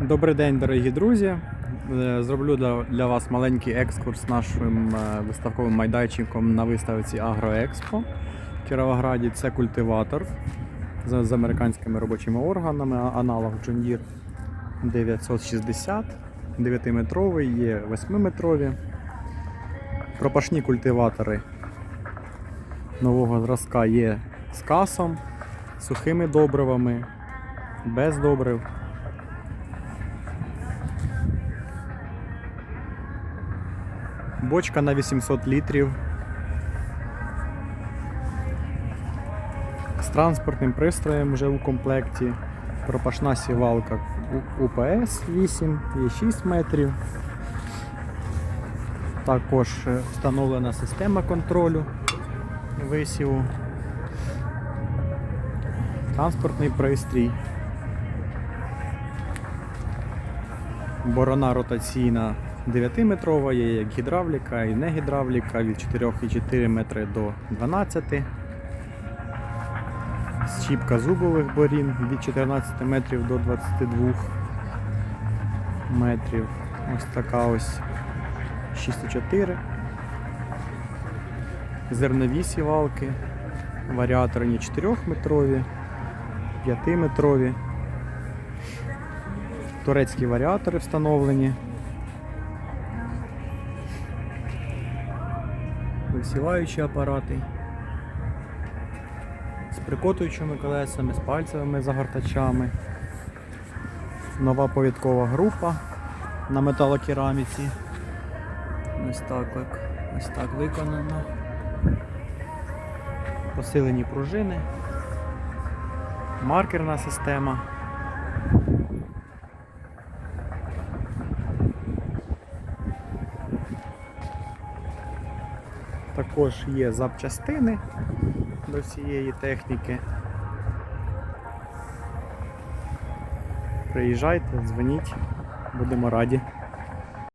Добрий день, дорогі друзі. Е, Зроблю для, вас маленький екскурс нашим е, виставковим майданчиком на виставці Агроекспо в Кіровограді. Це культиватор з американськими робочими органами, аналог John Deere 960, 9-метровий, є 8-метрові. Пропашні культиватори нового зразка є з касом, сухими добривами, без добрив. Бочка на 800 літрів. З транспортним пристроєм вже у комплекті. Пропашна сівалка УПС 8 і 6 метрів. Також е, встановлена система контролю висіву. Транспортний пристрій. Борона ротаційна 9-метрова, є як гідравліка і не гідравліка від 4,4 метри до 12. Щіпка зубових борін від 14 метрів до 22 метрів. Ось така ось 6,4. Зернові сівалки, варіаторні 4-метрові, 5-метрові. Турецькі варіатори встановлені. Висіваючі апарати з прикотуючими колесами, з пальцевими загортачами. Нова повідкова група на металокераміці. Ось так, ось так виконано. Посилені пружини, маркерна система. Також є запчастини до цієї техніки. Приїжджайте, дзвоніть, будемо раді.